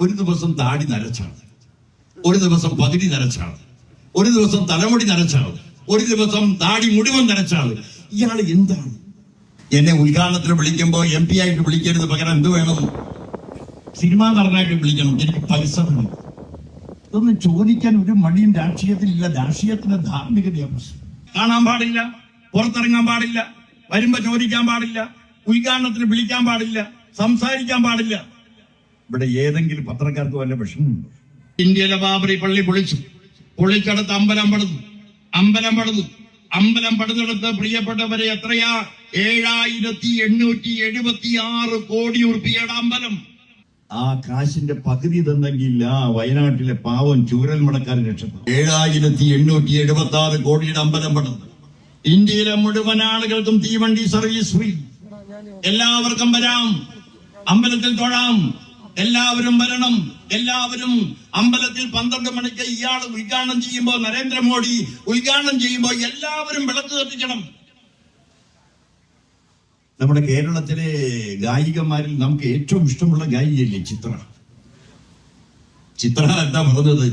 ഒരു ദിവസം താടി നരച്ചാണ്. ഒരു ദിവസം പകുതി നരച്ചാണ്. ഒരു ദിവസം തലമുടി നരച്ചാണ്. ഒരു ദിവസം താടി മുഴുവൻ നരച്ചാണ്. ഇയാൾ എന്താണ്? എന്നെ ഉദ്ഘാടനത്തിന് വിളിക്കുമ്പോൾ എം പി ആയിട്ട് വിളിക്കരുത്. പകരം എന്ത് വേണം? സിനിമാ നടനായിട്ട് വിളിക്കണം. എനിക്ക് പൈസ വേണം. ഇതൊന്നും ചോദിക്കാൻ ഒരു മടിയും രാഷ്ട്രീയത്തിലില്ല. രാഷ്ട്രീയത്തിന്റെ ധാർമ്മികതയാണ് പ്രശ്നം. കാണാൻ പാടില്ല. പുറത്തിറങ്ങാൻ പാടില്ല. വരുമ്പോ ചോദിക്കാൻ പാടില്ല. ഉദ്ഘാടനത്തിന് വിളിക്കാൻ പാടില്ല. സംസാരിക്കാൻ പാടില്ല. ഇവിടെ ഏതെങ്കിലും പത്രക്കാർക്ക് വല്ല വിഷമമുണ്ടോ? ഇന്ത്യയിലെ ബാബറി പള്ളി പൊളിച്ചു. പൊളിച്ചടത്ത് അമ്പലം പടുന്നു അമ്പലം പടുന്നു അമ്പലം പടുന്നിടത്ത് പ്രിയപ്പെട്ടവരെ എത്രയാ? ഏഴായിരത്തി എണ്ണൂറ്റി എഴുപത്തി ആറ് കോടി ഉറുപ്പിയുടെ അമ്പലം. ആ കാശിന്റെ പകുതി തന്നെങ്കിൽ ആ വയനാട്ടിലെ പാവം ചൂരൽ മടക്കാരൻ രക്ഷപ്പെട്ടു. ഏഴായിരത്തി എണ്ണൂറ്റി എഴുപത്തി ആറ് കോടിയുടെ അമ്പലം പടുന്നു ഇന്ത്യയിലെ മുഴുവൻ ആളുകൾക്കും തീവണ്ടി സർവീസ് ഫ്രീ. എല്ലാവർക്കും വരാം. അമ്പലത്തിൽ തൊഴാം. എല്ലാവരും വരണം. എല്ലാവരും അമ്പലത്തിൽ പന്ത്രണ്ട് മണിക്ക് ഇയാൾ ഉദ്ഘാടനം ചെയ്യുമ്പോൾ നരേന്ദ്രമോദി ഉദ്ഘാടനം ചെയ്യുമ്പോൾ എല്ലാവരും വിളക്ക് കത്തിക്കണം. നമ്മുടെ കേരളത്തിലെ ഗായികമാരിൽ നമുക്ക് ഏറ്റവും ഇഷ്ടമുള്ള ഗായികയല്ലേ ചിത്ര ചിത്ര എന്താ പറഞ്ഞത്?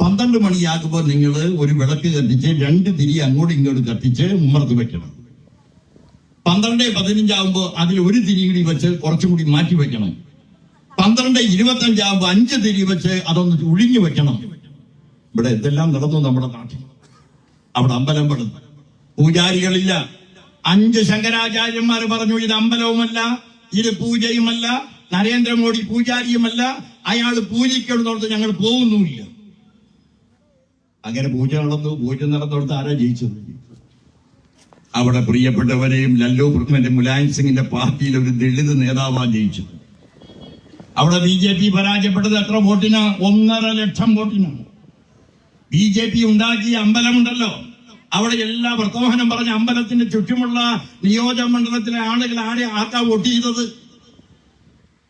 പന്ത്രണ്ട് മണിയാകുമ്പോൾ നിങ്ങൾ ഒരു വിളക്ക് കത്തിച്ച് രണ്ട് തിരി അങ്ങോട്ടും ഇങ്ങോട്ടും കത്തിച്ച് ഉമ്മർത്ത് വെക്കണം. പന്ത്രണ്ട് പതിനഞ്ചാകുമ്പോൾ അതിൽ ഒരു തിരി കൂടി വെച്ച് കുറച്ചും കൂടി മാറ്റി വെക്കണം. പന്ത്രണ്ട് ഇരുപത്തി ഇരുപത്തഞ്ചാകുമ്പോൾ അഞ്ച് തിരി വെച്ച് അതൊന്ന് ഒഴിഞ്ഞു വെക്കണം. ഇവിടെ എന്തെല്ലാം നടന്നു നമ്മുടെ നാട്ടിൽ? അവിടെ അമ്പലം പെടുന്നു പൂജാരികളില്ല. അഞ്ച് ശങ്കരാചാര്യന്മാർ പറഞ്ഞു ഇത് അമ്പലവുമല്ല ഇത് പൂജയുമല്ല നരേന്ദ്രമോദി പൂജാരിയുമല്ല അയാൾ പൂജിക്കുന്നിടത്ത് ഞങ്ങൾ പോകുന്നുമില്ല. അങ്ങനെ പൂജ നടന്നു പൂജ നടന്നിടത്ത് ആരാ ജയിച്ചത്? അവിടെ പ്രിയപ്പെട്ടവരെയും ലല്ലു പ്രഥമന്റെ മുലായം സിംഗിന്റെ പാർട്ടിയിൽ ഒരു ദളിത് നേതാവാണ് ജയിച്ചത്. അവിടെ ബി ജെ പി പരാജയപ്പെട്ടത് എത്ര വോട്ടിന്? ഒന്നര ലക്ഷം വോട്ടിനാണ് ബി ജെ പി ഉണ്ടാക്കിയ അമ്പലമുണ്ടല്ലോ. അവിടെ എല്ലാ വർത്തമാനം പറഞ്ഞ അമ്പലത്തിന്റെ ചുറ്റുമുള്ള നിയോജക മണ്ഡലത്തിലെ ആളുകൾ ആരെ ആർക്കാ വോട്ട് ചെയ്തത്?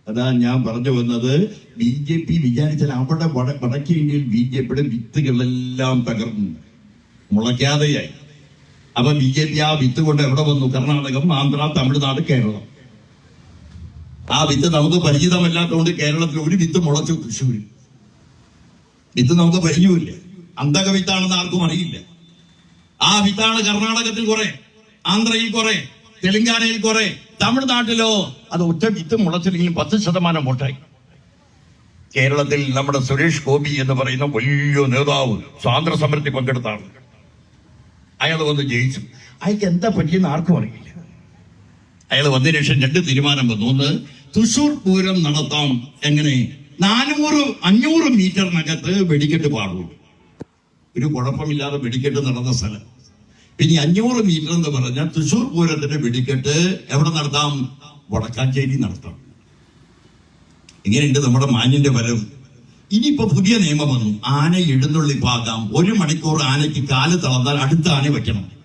അതാ ഞാൻ പറഞ്ഞു വന്നത് ബി ജെ പി വിചാരിച്ചാൽ അവിടെ വട വടക്കേ ഇന്ത്യയിൽ ബി ജെ പിയുടെ വിത്തുകളെല്ലാം തകർന്നു. മുളയ്ക്കാതെയായി. അപ്പൊ ബി ജെ പി ആ വിത്ത് കൊണ്ട് എവിടെ വന്നു? കർണാടകം ആന്ധ്ര തമിഴ്നാട് കേരളം. ആ വിത്ത് നമുക്ക് പരിചിതമല്ലാത്തതുകൊണ്ട് കേരളത്തിൽ ഒരു വിത്ത് മുളച്ചു തൃശ്ശൂരിൽ. വിത്ത് നമുക്ക് പരിചയമില്ല അന്തക വിത്താണെന്ന് ആർക്കും അറിയില്ല. ആ വിത്താണ് കർണാടകത്തിൽ കുറെ ആന്ധ്രയിൽ കുറെ തെലങ്കാനയിൽ കുറെ തമിഴ്നാട്ടിലോ അത് ഒറ്റ വിത്ത് മുളച്ചില്ലെങ്കിലും പത്ത് ശതമാനം വോട്ടായി. കേരളത്തിൽ നമ്മുടെ സുരേഷ് ഗോപി എന്ന് പറയുന്ന വലിയ നേതാവ് സ്വാതന്ത്ര്യ സമരത്തിൽ പങ്കെടുത്താണ്. അയാൾ വന്ന് ജയിച്ചു. അയാൾക്ക് എന്താ പറ്റിയെന്ന് ആർക്കും അറിയില്ല. അയാൾ വന്നതിന് ശേഷം രണ്ട് തീരുമാനം വന്നു. ഒന്ന് തൃശൂർ പൂരം നടത്താം. എങ്ങനെ? നാനൂറ് അഞ്ഞൂറ് മീറ്ററിനകത്ത് വെടിക്കെട്ട് പാടുള്ളൂ. ഒരു കുഴപ്പമില്ലാതെ വെടിക്കെട്ട് നടന്ന സ്ഥലം. പിന്നെ അഞ്ഞൂറ് മീറ്റർ എന്ന് പറഞ്ഞാൽ തൃശൂർ പൂരത്തിന്റെ വെടിക്കെട്ട് എവിടെ നടത്താം? വടക്കാഞ്ചേരി നടത്താം. ഇങ്ങനെയുണ്ട് നമ്മുടെ മാന്യന്റെ വരവ്. ഇനിയിപ്പോ പുതിയ നിയമം വന്നു. ആന എഴുന്നള്ളിപ്പാകാം ഒരു മണിക്കൂർ ആനയ്ക്ക് കാൽ തളർന്നാൽ അടുത്ത ആന വെക്കണം.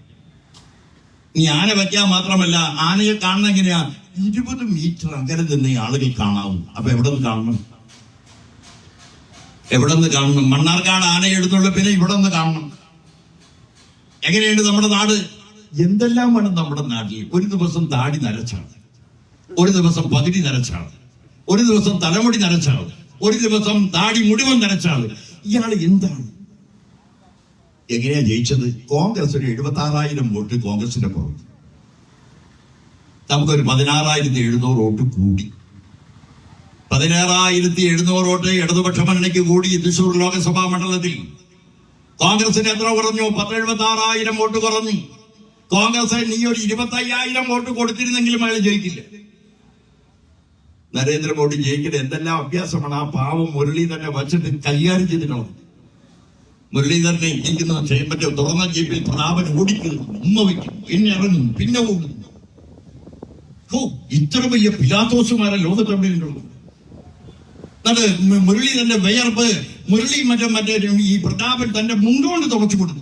ഇനി ആന വയ്ക്കാൻ മാത്രമല്ല ആനയെ കാണുന്ന എങ്ങനെയാ? ഇരുപത് മീറ്റർ അകലെ നിന്ന് ഈ ആളുകൾ കാണാവും. അപ്പൊ എവിടെ നിന്ന് കാണണം? എവിടെ നിന്ന് കാണണം? മണ്ണാർക്കാട് ആന എടുത്തുള്ള പിന്നെ ഇവിടെ നിന്ന് കാണണം. എങ്ങനെയുണ്ട് നമ്മുടെ നാട്? എന്തെല്ലാമാണ് നമ്മുടെ നാട്ടിൽ? ഒരു ദിവസം താടി നരച്ചാണ്. ഒരു ദിവസം പകുതി നരച്ചാണ്. ഒരു ദിവസം തലമുടി നരച്ചാണ്. ഒരു ദിവസം താടി മുഴുവൻ നരച്ചാണ്. ഇയാൾ എന്താണ്? എങ്ങനെയാ ജയിച്ചത്? കോൺഗ്രസ് ഒരു എഴുപത്തി ആറായിരം വോട്ട് കോൺഗ്രസിന്റെ പുറത്ത്. നമുക്കൊരു പതിനാറായിരത്തി എഴുന്നൂറ് വോട്ട് കൂടി. പതിനാറായിരത്തി എഴുന്നൂറ് വോട്ട് ഇടതുപക്ഷ മണ്ണിക്ക് കൂടി തൃശൂർ ലോക്സഭാ മണ്ഡലത്തിൽ. കോൺഗ്രസിന് എത്ര കുറഞ്ഞു? പത്ത് എഴുപത്തി ആറായിരം വോട്ട് കുറഞ്ഞു. കോൺഗ്രസ് നീ ഒരു ഇരുപത്തി അയ്യായിരം വോട്ട് കൊടുത്തിരുന്നെങ്കിലും അയാൾ ജയിക്കില്ല. നരേന്ദ്രമോദി ജയിക്കുന്ന എന്തെല്ലാം അഭ്യാസമാണ് ആ പാവം മുരളി തന്നെ വച്ചിട്ട് കൈകാര്യം ചെയ്തിട്ടുള്ളത്. മുരളീധരനെ ഇരിക്കുന്ന ചെയ്യുമ്പറ്റ തുറന്ന ജീപ്പിൽ പ്രതാപൻ ഓടിക്കുന്നു. ഉമ്മ വയ്ക്കുന്നു. പിന്നെ ഇറങ്ങുന്നു. പിന്നെ ഓടുന്നു. ഓ ഇത്ര വലിയ പിലാത്തോസുമാരെ ലോകത്തെവിടെയുള്ളത് എന്നിട്ട് മുരളി തന്റെ വിയർപ്പ് മുരളി മറ്റേ മറ്റേ ഈ പ്രതാപൻ തന്റെ മുണ്ടുകൊണ്ട് തുറച്ചു കൊടുത്തു.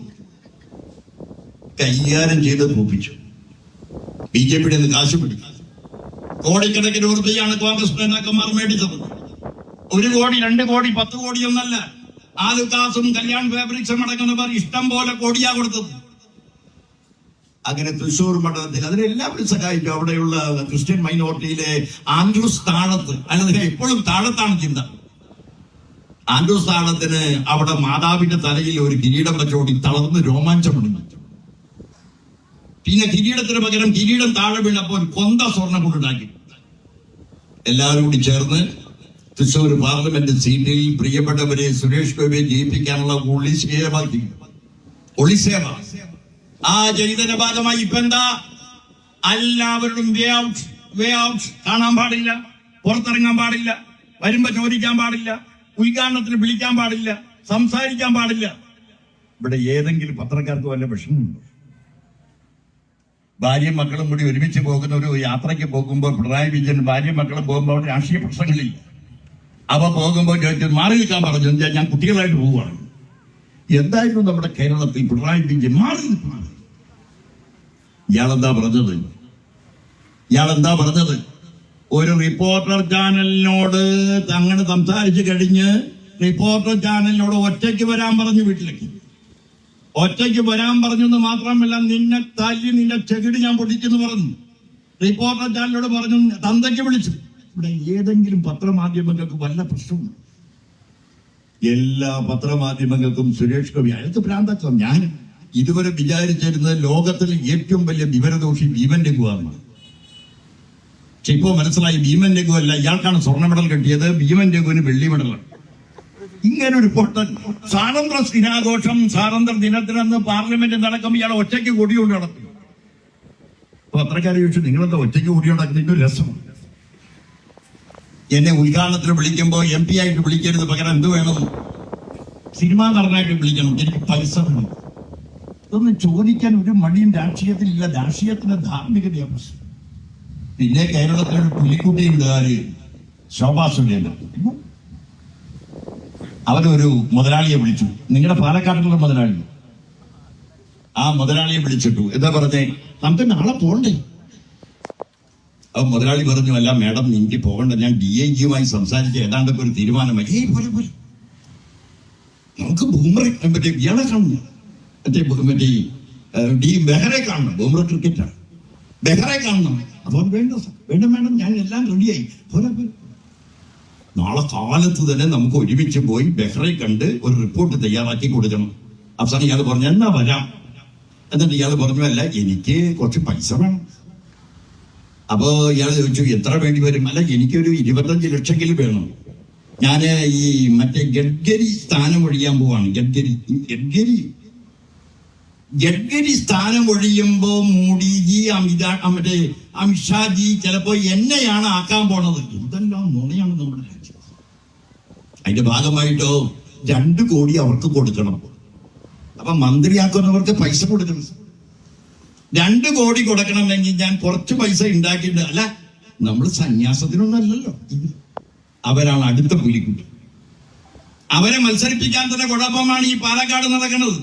കൈകാര്യം ചെയ്ത് തോപ്പിച്ചു. ബി ജെ പിയുടെ കാശ് പിടിക്കും കോടിക്കണക്കിന് രൂപയാണ് കോൺഗ്രസ് നേതാക്കന്മാർ മേടിച്ചത്. ഒരു കോടി രണ്ട് കോടി പത്ത് കോടി ഒന്നല്ല. ആലുക്കാസും കല്യാൺ ഫാബ്രിക്സും അടങ്ങുന്നവർ ഇഷ്ടം പോലെ കോടിയാ കൊടുത്തത്. അങ്ങനെ തൃശൂർ മണ്ഡലത്തിൽ അതിനെല്ലാവരും സഹായിക്കും. അവിടെയുള്ള ക്രിസ്ത്യൻ മൈനോറിറ്റിയിലെ ആൻഡ്രൂസ് താഴത്ത് അല്ലെങ്കിൽ എപ്പോഴും താഴത്താണ് ചിന്ത. ആൻഡ്രൂസ് താഴത്തിന് അവിടെ മാതാവിന്റെ തലയിൽ ഒരു കിരീടം വെച്ചോടി തളർന്ന് രോമാഞ്ചമുണ്ട് പിന്നെ കിരീടത്തിന് പകരം കിരീടം താഴെ വീണപ്പോൾ കൊന്ത സ്വർണം കൊണ്ടുണ്ടാക്കി എല്ലാവരും കൂടി ചേർന്ന് തൃശ്ശൂർ പാർലമെന്റ് സീറ്റിൽ പ്രിയപ്പെട്ടവരെ സുരേഷ് ഗോപിയെ ജയിപ്പിക്കാനുള്ള ഒളിസേവാക്കി ഒളിസേവ ആ ചെയ്തതിന്റെ ഭാഗമായി ഇപ്പൊ എന്താ? എല്ലാവരും വേ ഔട്ട് വേ ഔട്ട് കാണാൻ പാടില്ല. പുറത്തിറങ്ങാൻ പാടില്ല. വരുമ്പോ ചോദിക്കാൻ പാടില്ല. ഉദ്ഘാടനത്തിന് വിളിക്കാൻ പാടില്ല. സംസാരിക്കാൻ പാടില്ല. ഇവിടെ ഏതെങ്കിലും പത്രക്കാർക്ക് വല്ല വിഷമമുണ്ടോ ഭാര്യയും മക്കളും കൂടി ഒരുമിച്ച് പോകുന്ന ഒരു യാത്രയ്ക്ക് പോകുമ്പോൾ പിണറായി വിജയൻ ഭാര്യയും മക്കളും പോകുമ്പോൾ അവിടെ രാഷ്ട്രീയ പ്രശ്നങ്ങളില്ല. അവ പോകുമ്പോൾ ചോദിച്ചു മാറി നിൽക്കാൻ പറഞ്ഞു. ഞാൻ കുട്ടികളായിട്ട് പോവുകയാണ്. എന്തായിരുന്നു നമ്മുടെ കേരളത്തിൽ പിണറായി വിജയൻ മാറി നിൽക്കുന്നത് ഇയാളെന്താ പറഞ്ഞത്? ഇയാളെന്താ പറഞ്ഞത്? ഒരു റിപ്പോർട്ടർ ചാനലിനോട് അങ്ങനെ സംസാരിച്ചു കഴിഞ്ഞ് റിപ്പോർട്ടർ ചാനലിനോട് ഒറ്റയ്ക്ക് വരാൻ പറഞ്ഞു വീട്ടിലേക്ക്. ഒറ്റയ്ക്ക് വരാൻ പറഞ്ഞു എന്ന് മാത്രമല്ല നിന്നെ തല്ലി നിന്റെ ചെകിടി ഞാൻ പൊട്ടിച്ചെന്ന് പറഞ്ഞു. റിപ്പോർട്ടർ ചാനലിനോട് പറഞ്ഞു തന്തയ്ക്ക് വിളിച്ചു. ഇവിടെ ഏതെങ്കിലും പത്രമാധ്യമങ്ങൾക്ക് വല്ല പ്രശ്നമുണ്ട്? എല്ലാ പത്രമാധ്യമങ്ങൾക്കും സുരേഷ് ഗോപി അയാൾക്ക് ഭ്രാന്തത്വം. ഞാൻ ഇതുവരെ വിചാരിച്ചിരുന്നത് ലോകത്തിലെ ഏറ്റവും വലിയ വിവരദോഷി ഭീമൻ രഘുവാണ് പക്ഷെ ഇപ്പോ മനസ്സിലായി ഭീമൻ രഘു അല്ല ഇയാൾക്കാണ് സ്വർണ മെഡൽ കിട്ടിയത്. ഭീമൻ രഘുവിന് വെള്ളി മെഡലാണ്. ഇങ്ങനെ ഒരു പൊട്ടൻ സ്വാതന്ത്ര്യ ദിനാഘോഷം സ്വാതന്ത്ര്യ ദിനത്തിനന്ന് പാർലമെന്റ് നടക്കുമ്പോൾ ഇയാളെ ഒറ്റയ്ക്ക് കൂടിയോണ്ട് നടത്തി പത്രക്കാരെ ചോദിച്ചു നിങ്ങളെന്താ ഒറ്റയ്ക്ക് കൂടിയോണ്ടാക്കുന്നതിന്റെ രസമാണ് എന്നെ ഉദ്ഘാടനത്തിന് വിളിക്കുമ്പോൾ എം പി ആയിട്ട് വിളിക്കരുത്. പകരം എന്ത് വേണം? സിനിമാ നടനായിട്ട് വിളിക്കണം. എനിക്ക് പൈസ വേണം. ഇതൊന്നും ചോദിക്കാൻ ഒരു മടിയും രാഷ്ട്രീയത്തിലില്ല. രാഷ്ട്രീയത്തിന്റെ ധാർമ്മികതയാ പ്രശ്നം. പിന്നെ കേരളത്തിലൊരു പുലിക്കുട്ടിയുണ്ട് ആര് ശോഭാ സുരേന്ദ്രൻ. അവരൊരു മുതലാളിയെ വിളിച്ചു. നിങ്ങളുടെ പാലക്കാട്ടിലുള്ള മുതലാളി. ആ മുതലാളിയെ വിളിച്ചിട്ടു. എന്താ പറഞ്ഞേ? നമുക്ക് നാളെ പോണ്ടേ? അപ്പൊ മുതലാളി പറഞ്ഞു അല്ല മാഡം എനിക്ക് പോകണ്ട ഞാൻ ഡി ഐ ജിയുമായി സംസാരിച്ച് ഏതാണ്ടൊക്കെ ഒരു തീരുമാനമായി ഏയ് പോലെ പോലെ നമുക്ക് ബൂമറെ മറ്റേ ഇയാളെ കാണണം മറ്റേ മറ്റേ ഡി ബെഹറെ കാണണം. ബൂമറ ക്രിക്കറ്റാണ് ബെഹറെ കാണണം. അപ്പോൾ വേണ്ട വേണ്ട മാഡം ഞാൻ എല്ലാം റെഡിയായി. പോലെ പോലെ നാളെ കാലത്ത് തന്നെ നമുക്ക് ഒരുമിച്ച് പോയി ബെഹ്റെ കണ്ട് ഒരു റിപ്പോർട്ട് തയ്യാറാക്കി കൊടുക്കണം. അവസാനം ഇയാൾ പറഞ്ഞു എന്നാ വരാം. എന്നിട്ട് ഇയാൾ പറഞ്ഞു അല്ല എനിക്ക് കുറച്ച് പൈസ വേണം. അപ്പോ ഇയാൾ ചോദിച്ചു എത്ര വേണ്ടി വരും? അല്ല എനിക്കൊരു ഇരുപത്തഞ്ച് ലക്ഷമെങ്കിലും വേണം. ഞാൻ ഈ മറ്റേ ഗഡ്ഗരി സ്ഥാനം ഒഴിയാൻ പോവാണ്. ഗഡ്ഗരി ഗഡ്ഗരി. ഗഡ്ഗരി സ്ഥാനം ഒഴിയുമ്പോ മോഡിജി അമിത മറ്റേ അമിത്ഷാജി ചിലപ്പോ എന്നെയാണ് ആക്കാൻ പോണത്. ഇതെല്ലാം നുണയാണ് നമ്മുടെ രാജ്യം. അതിന്റെ ഭാഗമായിട്ടോ രണ്ടു കോടി അവർക്ക് കൊടുക്കണം. അപ്പൊ മന്ത്രിയാക്കുന്നവർക്ക് പൈസ കൊടുക്കണം. രണ്ടു കോടി കൊടുക്കണമെങ്കിൽ ഞാൻ കുറച്ച് പൈസ ഉണ്ടാക്കിയിട്ട് അല്ല നമ്മൾ സന്യാസത്തിനൊന്നല്ലല്ലോ. അവരാണ് അടുത്ത പുലിക്കുട്ടി. അവരെ മത്സരിപ്പിക്കാൻ തന്നെ കുഴപ്പമാണ് ഈ പാലക്കാട് നടക്കുന്നത്.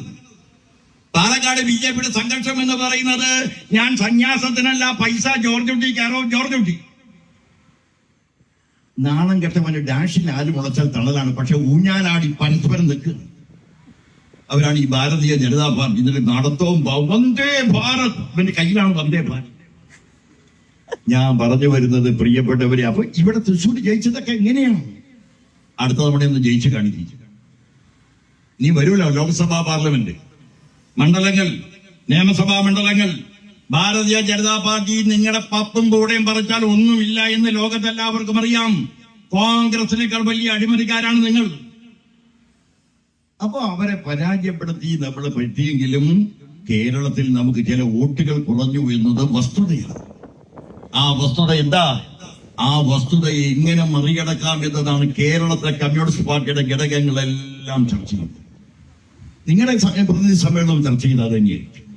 പാലക്കാട് ബി ജെ പിയുടെ സംഘർഷം എന്ന് പറയുന്നത് ഞാൻ സന്യാസത്തിനല്ല പൈസ ജോർജ് കുട്ടി കയറോ ജോർജ് കുട്ടി. നാണം കെട്ടവന് ഡാഷിൽ ആര് മുളച്ചാൽ തണലാണ് പക്ഷെ ഊഞ്ഞാലാടി പരസ്പരം നിൽക്കുക അവരാണ് ഈ ഭാരതീയ ജനതാ പാർട്ടി. ഇതിന്റെ നടത്തവും വന്ദേ ഭാരത്. എന്റെ കയ്യിലാണ് വന്ദേ ഭാരത്. ഞാൻ പറഞ്ഞു വരുന്നത് പ്രിയപ്പെട്ടവരെ അപ്പൊ ഇവിടെ തൃശ്ശൂർ ജയിച്ചതൊക്കെ എങ്ങനെയാണ്? അടുത്ത തവണ ഒന്ന് ജയിച്ചു കാണിച്ചു നീ വരൂലോ? ലോക്സഭാ പാർലമെന്റ്. മണ്ഡലങ്ങൾ നിയമസഭാ മണ്ഡലങ്ങൾ. ഭാരതീയ ജനതാ പാർട്ടി നിങ്ങളുടെ പപ്പും കൂടെയും പറിച്ചാൽ ഒന്നുമില്ല എന്ന് ലോകത്തെല്ലാവർക്കും അറിയാം. കോൺഗ്രസിനേക്കാൾ വലിയ അഴിമതിക്കാരാണ് നിങ്ങൾ. അപ്പൊ അവരെ പരാജയപ്പെടുത്തി നമ്മൾ പറ്റിയെങ്കിലും കേരളത്തിൽ നമുക്ക് ചില വോട്ടുകൾ കുറഞ്ഞു എന്നത് വസ്തുതയാണ്. ആ വസ്തുത എന്താ? ആ വസ്തുതയെ ഇങ്ങനെ മറികടക്കാം എന്നതാണ് കേരളത്തിലെ കമ്മ്യൂണിസ്റ്റ് പാർട്ടിയുടെ ഘടകങ്ങളെല്ലാം ചർച്ച ചെയ്യുന്നത്. നിങ്ങളുടെ പ്രതിനിധി സമ്മേളനം ചർച്ച ചെയ്താൽ തന്നെയായിരിക്കും.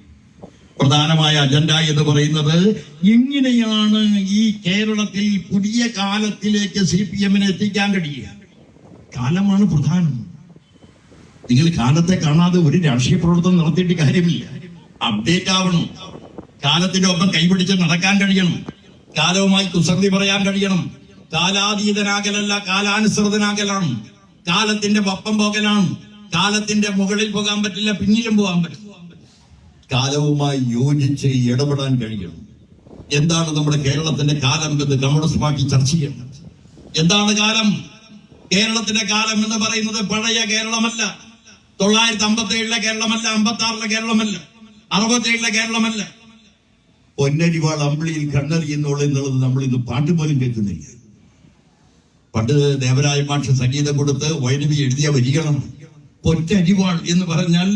പ്രധാനമായ അജണ്ട എന്ന് പറയുന്നത് എങ്ങനെയാണ് ഈ കേരളത്തിൽ പുതിയ കാലത്തിലേക്ക് സി പി എമ്മിനെ എത്തിക്കാൻ കഴിയുക. കാലമാണ് പ്രധാനം. നിങ്ങൾ കാലത്തെ കാണാതെ ഒരു രാഷ്ട്രീയ പ്രവർത്തനം നടത്തിയിട്ട് കാര്യമില്ല. അപ്ഡേറ്റ് ആവണം. കാലത്തിന്റെ ഒപ്പം കൈപിടിച്ച് നടക്കാൻ കഴിയണം. കാലവുമായി കുസൃതി പറയാൻ കഴിയണം. കാലാതീതനാകലല്ല കാലാനുസൃതനാകലാണ്. കാലത്തിന്റെ ഒപ്പം പോകലാണ്. കാലത്തിന്റെ മുകളിൽ പോകാൻ പറ്റില്ല പിന്നിലും പോകാൻ പറ്റില്ല. കാലവുമായി യോജിച്ച് ഇടപെടാൻ കഴിയണം. എന്താണ് നമ്മുടെ കേരളത്തിന്റെ കാലം എന്ന് കമ്മ്യൂണിസ്റ്റ് പാർട്ടി ചർച്ച ചെയ്യണം എന്താണ് കാലം? കേരളത്തിന്റെ കാലം എന്ന് പറയുന്നത് പഴയ കേരളമല്ല. തൊള്ളായിരത്തി അമ്പത്തി ഏഴിലെ കേരളമല്ല അമ്പത്തി ആറിലെ കേരളമല്ല അറുപത്തി ഏഴിലെ കേരളമല്ല. പൊന്നരിവാൾ അമ്പിളിയിൽ കണ്ണറിയുന്നുള്ളൂ എന്നുള്ളത് നമ്മൾ ഇന്ന് പാട്ട് പോലും കേൾക്കുന്നില്ല. പണ്ട് ദേവരായ മാഷ് സംഗീതം കൊടുത്ത് വൈനവി എഴുതിയ വരികളാണ് പൊറ്റരിവാൾ എന്ന് പറഞ്ഞാൽ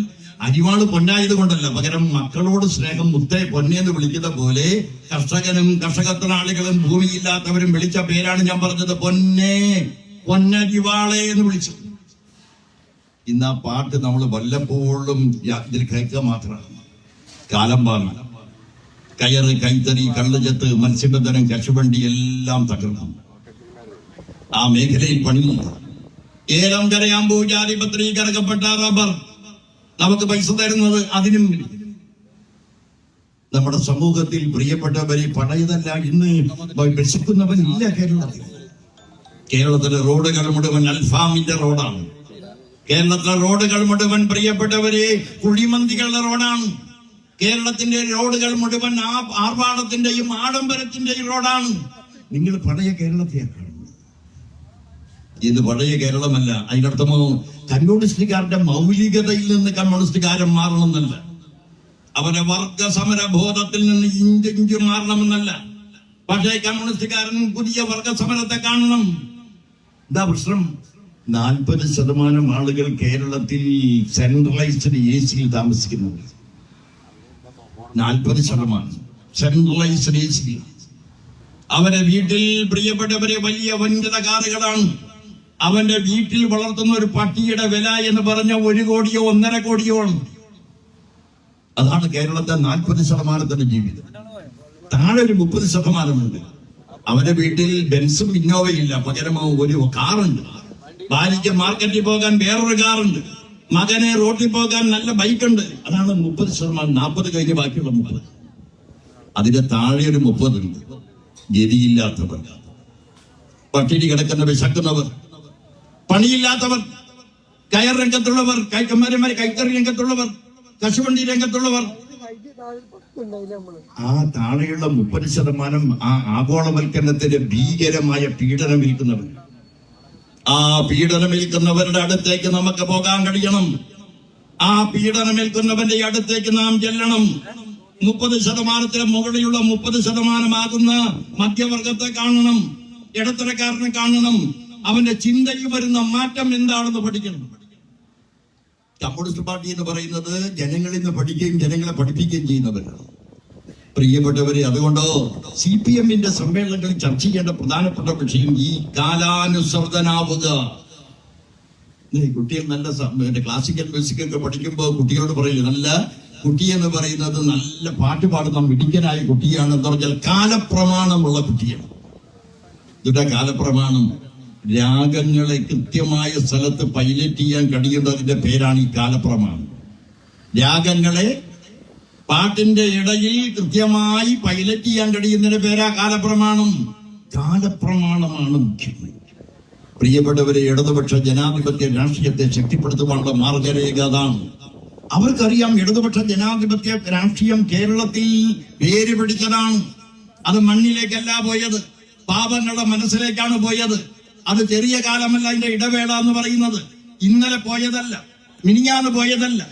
അരിവാൾ പൊന്നായത് കൊണ്ടല്ല പകരം മക്കളോട് സ്നേഹം മുത്തേ പൊന്നെന്ന് വിളിക്കുന്ന പോലെ കർഷകനും കർഷകത്തൊഴിലാളികളും ഭൂമിയില്ലാത്തവരും വിളിച്ച പേരാണ് ഞാൻ പറഞ്ഞത് പൊന്നേ പൊന്നരിവാളെ എന്ന് വിളിച്ചു. ഇന്ന് ആ പാട്ട് നമ്മൾ വല്ലപ്പോഴും ഇതിൽ കേൾക്കുക മാത്രമാണ് കാലം പാർന്ന കയറ് കൈത്തറി കള്ളുചത്ത് മത്സ്യബന്ധനം കശുവണ്ടി എല്ലാം തകർന്നു. ആ മേഖലയിൽ പണിയുന്നു ഏലം കരയാൻ പൂജാരി പത്രി കറക്കപ്പെട്ട റബ്ബർ. നമുക്ക് പൈസ തരുന്നത് അതിനും നമ്മുടെ സമൂഹത്തിൽ പ്രിയപ്പെട്ടവരെ പഴയതല്ല ഇന്ന് വിശക്കുന്നവരില്ല കേരളത്തിൽ. കേരളത്തിലെ റോഡുകൾ മുഴുവൻ അൽഫാമിന്റെ റോഡാണ്. കേരളത്തിലെ റോഡുകൾ മുഴുവൻ പ്രിയപ്പെട്ടവരെ കുഴിമന്തികളുടെ റോഡാണ്. കേരളത്തിന്റെ റോഡുകൾ മുഴുവൻ ആ ആർഭാടത്തിന്റെയും ആഡംബരത്തിന്റെയും റോഡാണ്. നിങ്ങൾ പഴയ കേരളത്തെയാണ് കാണുന്നത്. ഇത് പഴയ കേരളമല്ല. അതിനർത്ഥമോ കമ്മ്യൂണിസ്റ്റുകാരുടെ മൗലികതയിൽ നിന്ന് കമ്മ്യൂണിസ്റ്റുകാരൻ മാറണമെന്നല്ല. അവരെ വർഗ സമര ബോധത്തിൽ നിന്ന് ഇഞ്ചിഞ്ചു മാറണമെന്നല്ല. പക്ഷേ കമ്മ്യൂണിസ്റ്റുകാരൻ പുതിയ വർഗ സമരത്തെ കാണണം. എന്താ പ്രശ്നം. നാൽപ്പത് ശതമാനം ആളുകൾ കേരളത്തിൽ സെൻട്രലൈസ്ഡ് എ സിയിൽ താമസിക്കുന്നുണ്ട്. നാൽപ്പത് ശതമാനം. സെൻട്രലൈസ്ഡ് എ സിയിൽ അവരെ വീട്ടിൽ പ്രിയപ്പെട്ടവരെ വലിയ വൻകിട കാറുകളാണ് അവന്റെ വീട്ടിൽ വളർത്തുന്ന ഒരു പട്ടിയുടെ വില എന്ന് പറഞ്ഞ ഒരു കോടിയോ ഒന്നര കോടിയോ ആണ്. അതാണ് കേരളത്തെ നാൽപ്പത് ശതമാനത്തിന്റെ ജീവിതം. താഴെ ഒരു മുപ്പത് ശതമാനമുണ്ട്. അവന്റെ വീട്ടിൽ ബെൻസും ഇന്നോവയില്ല പകരം ഒരു കാറുണ്ട്. ഭാര്യയ്ക്ക് മാർക്കറ്റിൽ പോകാൻ വേറൊരു കാറുണ്ട്. മകനെ റോട്ടിൽ പോകാൻ നല്ല ബൈക്കുണ്ട്. അതാണ് മുപ്പത് ശതമാനം നാൽപ്പത് കഴിഞ്ഞ് ബാക്കിയുള്ള മുപ്പത്. അതിന്റെ താഴെ ഒരു മുപ്പതുണ്ട്. ഗതിയില്ലാത്തവർ പട്ടിണി കിടക്കുന്ന വിശക്കുന്നവർ പണിയില്ലാത്തവർ. കയർ രംഗത്തുള്ളവർ കൈക്കന്മാരന്മാര് കൈക്കറി രംഗത്തുള്ളവർ കശുവണ്ടി രംഗത്തുള്ളവർ. ആ താഴെയുള്ള മുപ്പത് ശതമാനം ആ ആഗോളവൽക്കരണത്തിന്റെ ഭീകരമായ പീഡനം ഏൽക്കുന്നവർ ആ പീഡനമേൽക്കുന്നവരുടെ അടുത്തേക്ക് നമുക്ക് പോകാൻ കഴിയണം. ആ പീഡനമേൽക്കുന്നവന്റെ അടുത്തേക്ക് നാം ചെല്ലണം. മുപ്പത് ശതമാനത്തിന് മുകളിലുള്ള മുപ്പത് ശതമാനമാകുന്ന മധ്യവർഗത്തെ കാണണം. ഇടത്തരക്കാരനെ കാണണം. അവന്റെ ചിന്തയിൽ വരുന്ന മാറ്റം എന്താണെന്ന് പഠിക്കണം. കമ്മ്യൂണിസ്റ്റ് പാർട്ടി എന്ന് പറയുന്നത് ജനങ്ങളിൽ നിന്ന് പഠിക്കുകയും ജനങ്ങളെ പഠിപ്പിക്കുകയും ചെയ്യുന്നവരാണ്. പ്രിയപ്പെട്ടവരെ അതുകൊണ്ടോ സി പി എമ്മിന്റെ സമ്മേളനങ്ങളിൽ ചർച്ച ചെയ്യേണ്ട പ്രധാനപ്പെട്ട വിഷയം ഈ കാലാനുസൃതനാവുക. കുട്ടികൾ നല്ല ക്ലാസിക്കൽ മ്യൂസിക് ഒക്കെ പഠിക്കുമ്പോൾ കുട്ടികളോട് പറയില്ല നല്ല കുട്ടി എന്ന് പറയുന്നത് നല്ല പാട്ട് പാടുന്ന മിടുക്കനായ കുട്ടിയാണ് എന്ന് പറഞ്ഞാൽ കാലപ്രമാണമുള്ള കുട്ടിയാണ്. ഇതുടെ കാലപ്രമാണം. രാഗങ്ങളെ കൃത്യമായ സ്ഥലത്ത് പൈലറ്റ് ചെയ്യാൻ കഴിയുന്നതിന്റെ പേരാണ് ഈ കാലപ്രമാണം. രാഗങ്ങളെ പാട്ടിന്റെ ഇടയിൽ കൃത്യമായി പൈലറ്റ് ചെയ്യാൻ കഴിയുന്നതിന്റെ പേരാ കാലപ്രമാണം. കാലപ്രമാണമാണ് മുഖ്യം പ്രിയപ്പെട്ടവരെ ഇടതുപക്ഷ ജനാധിപത്യ രാഷ്ട്രീയത്തെ ശക്തിപ്പെടുത്തുവാനുള്ള മാർഗരേഖ അതാണ്. അവർക്കറിയാം ഇടതുപക്ഷ ജനാധിപത്യ രാഷ്ട്രീയം കേരളത്തിൽ പേര് പിടിച്ചതാണ്. അത് മണ്ണിലേക്കല്ല പോയത്. പാപങ്ങളുടെ മനസ്സിലേക്കാണ് പോയത്. അത് ചെറിയ കാലമല്ല അതിന്റെ ഇടവേള എന്ന് പറയുന്നത്. ഇന്നലെ പോയതല്ല. മിനിഞ്ഞാന്ന് പോയതല്ല.